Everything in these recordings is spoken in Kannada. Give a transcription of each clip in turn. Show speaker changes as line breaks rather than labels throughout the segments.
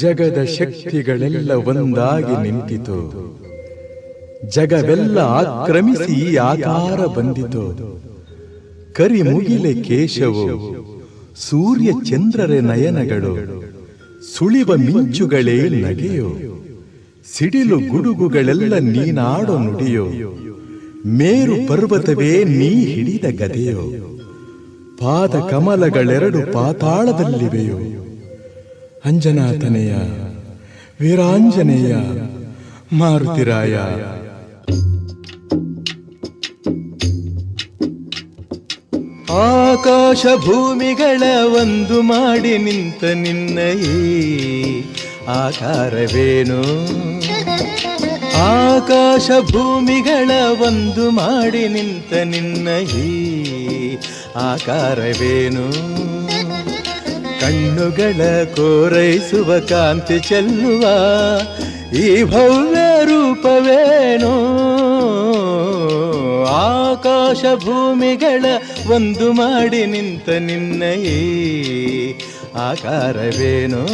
ಜಗದ ಶಕ್ತಿಗಳೆಲ್ಲ ಒಂದಾಗಿ ನಿಂತಿತು. ಜಗವೆಲ್ಲ ಆಕ್ರಮಿಸಿ ಆಕಾರ ಬಂದಿತು. ಕರಿ ಮುಗಿಲೆ ಕೇಶವು, ಸೂರ್ಯ ಚಂದ್ರರ ನಯನಗಳು, ಸುಳಿವ ಮಿಂಚುಗಳೇ ನಗೆಯೋ, ಸಿಡಿಲು ಗುಡುಗುಗಳೆಲ್ಲ ನೀನಾಡೋ ನುಡಿಯೋ, ಮೇರು ಪರ್ವತವೇ ನೀ ಹಿಡಿದ ಗದೆಯೋ ಪಾದ ಕಮಲಗಳೆರಡು ಪಾತಾಳದಲ್ಲಿವೆಯೋ. ಅಂಜನಾತನೆಯ, ವೀರಾಂಜನೇಯ, ಮಾರುತಿರಾಯ. ಆಕಾಶ ಭೂಮಿಗಳ ಒಂದು ಮಾಡಿ ನಿಂತ ನಿನ್ನ ಈ ಆಕಾರವೇನು? ಆಕಾಶ ಭೂಮಿಗಳ ಒಂದು ಮಾಡಿ ನಿಂತ ನಿನ್ನ ಈ ಆಕಾರವೇನು? ಕಣ್ಣುಗಳ ಕೋರೈಸುವ ಕಾಂತಿ ಚೆಲ್ಲುವ ಈ ಭವ್ಯ ರೂಪವೇನು? ಆಕಾಶ ಭೂಮಿಗಳ ಒಂದು ಮಾಡಿ ನಿಂತ ನಿನ್ನ ಆಕಾರವೇನೋ ಆಕಾರವೇನು?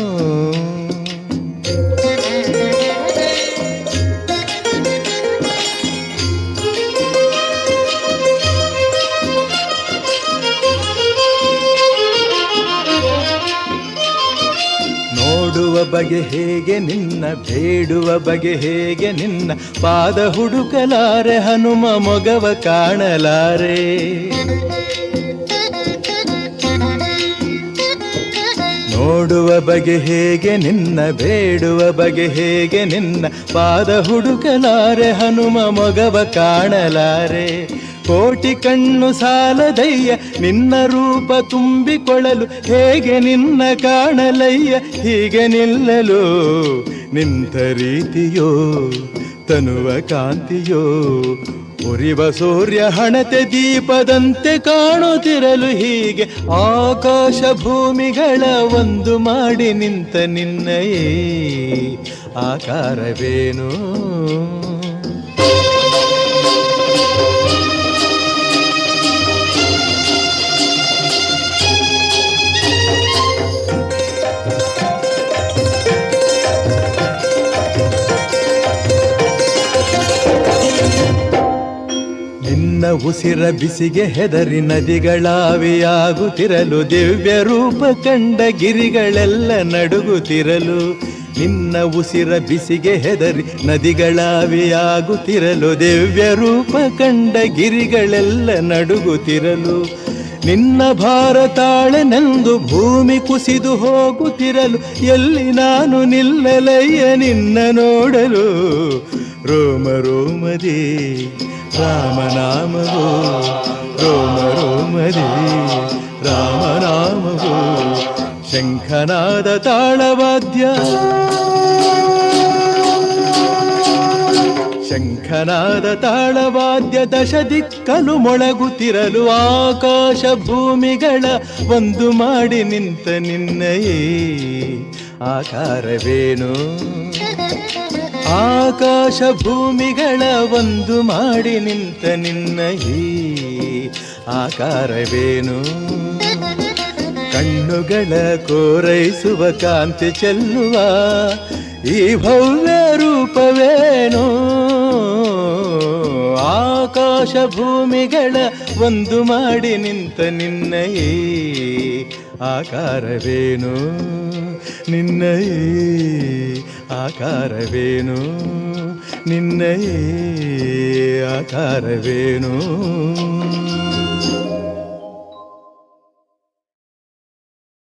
ನೋಡುವ ಬಗೆ ಹೇಗೆ ನಿನ್ನ ಬೇಡುವ ಬಗೆ ಹೇಗೆ ನಿನ್ನ ಪಾದ ಹುಡುಕಲಾರೆ ಹನುಮ ಮೊಗವ ಕಾಣಲಾರೆ. ನೋಡುವ ಬಗೆ ಹೇಗೆ ನಿನ್ನ, ಬೇಡುವ ಬಗೆ ಹೇಗೆ ನಿನ್ನ, ಪಾದ ಹುಡುಕಲಾರೆ ಹನುಮ ಮೊಗವ ಕಾಣಲಾರೆ. ಕೋಟಿ ಕಣ್ಣು ಸಾಲದಯ್ಯ, ನಿನ್ನ ರೂಪ ತುಂಬಿಕೊಳ್ಳಲು ಹೇಗೆ ನಿನ್ನ ಕಾಣಲಯ್ಯ, ಹೀಗೆ ನಿಲ್ಲಲು ನಿಂತ ರೀತಿಯೋ, ತನುವ ಕಾಂತಿಯೋ ಉರಿವ ಸೂರ್ಯ ಹಣತೆ ದೀಪದಂತೆ ಕಾಣುತ್ತಿರಲು ಹೀಗೆ ಆಕಾಶ ಭೂಮಿಗಳ ಒಂದು ಮಾಡಿ ನಿಂತ ನಿನ್ನಯೇ. ಆಕಾರವೇನು? ನಿನ್ನ ಉಸಿರ ಬಿಸಿಗೆ ಹೆದರಿ ನದಿಗಳಾವಿಯಾಗುತ್ತಿರಲು ದಿವ್ಯ ರೂಪ ಕಂಡ ಗಿರಿಗಳೆಲ್ಲ ನಡುಗುತ್ತಿರಲು. ನಿನ್ನ ಉಸಿರ ಬಿಸಿಗೆ ಹೆದರಿ ನದಿಗಳಾವಿಯಾಗುತ್ತಿರಲು ದಿವ್ಯ ರೂಪ ಕಂಡ ಗಿರಿಗಳೆಲ್ಲ ನಡುಗುತ್ತಿರಲು. ನಿನ್ನ ಭಾರತಾಳೆನೆಂದು ಭೂಮಿ ಕುಸಿದು ಹೋಗುತ್ತಿರಲು, ಎಲ್ಲಿ ನಾನು ನಿಲ್ಲಲಯ್ಯ ನಿನ್ನ ನೋಡಲು. ರೋಮ ರೋಮದಿ ರಾಮನಾಮವೋ ರೋಮ ರೋಮದಿ ರಾಮನಾಮವೋ ಶಂಖನಾದ ತಾಳವಾದ್ಯ. ಶಂಖನಾದ ತಾಳವಾದ್ಯ ದಶ ದಿಕ್ಕಲು ಮೊಳಗುತ್ತಿರಲು ಆಕಾಶ ಭೂಮಿಗಳ ಒಂದು ಮಾಡಿ ನಿಂತ ನಿನ್ನಯೇ. ಆಕಾರವೇನು? ಆಕಾಶ ಭೂಮಿಗಳ ಒಂದು ಮಾಡಿ ನಿಂತ ನಿನ್ನ ಈ ಆಕಾರವೇನು? ಕಣ್ಣುಗಳ ಕೋರೈಸುವ ಕಾಂತಿ ಚೆಲ್ಲುವ ಈ ಭವ್ಯ ರೂಪವೇನು? ಆಕಾಶ ಭೂಮಿಗಳ ಒಂದು ಮಾಡಿ ನಿಂತ ನಿನ್ನ ಈ ಆಕಾರವೇನು? ನಿನ್ನೈ ಆಕಾರವೇನು? ನಿನ್ನೈ ಆಕಾರವೇನು?